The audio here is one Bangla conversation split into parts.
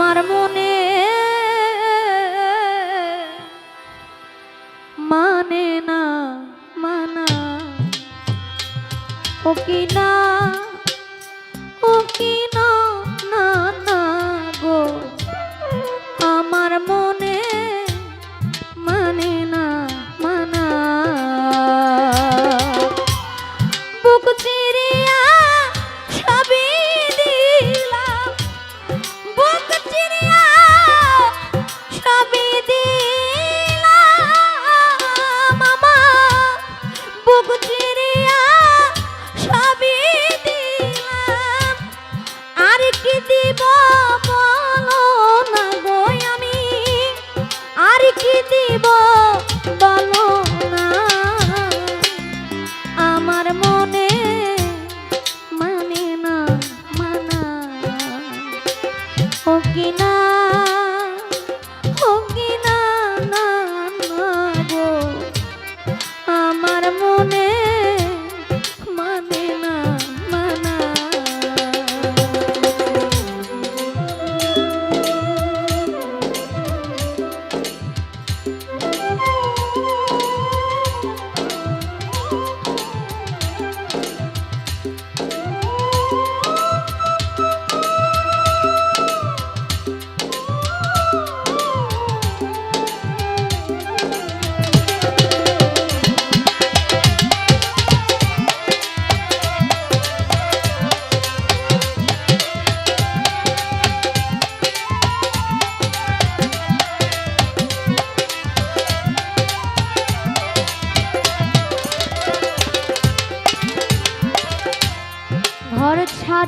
আমার মনে দিব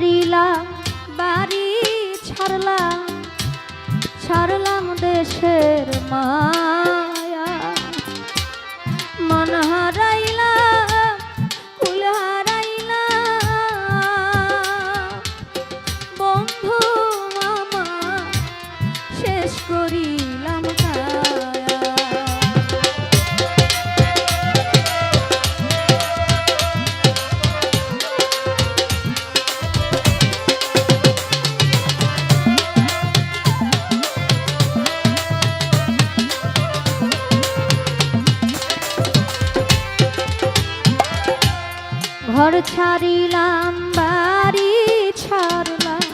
হারিলা বাড়ি ছাড়লাম ছাড়লাম দেশের মা। ছাড়িলাম বাড়ি ছাড়লাম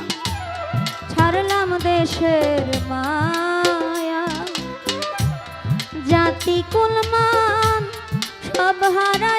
ছাড়লাম দেশের মায়া। জাতি কুলমান সব হারা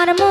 আমার মন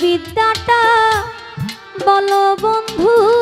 বিদ্যাটা বলো বন্ধু।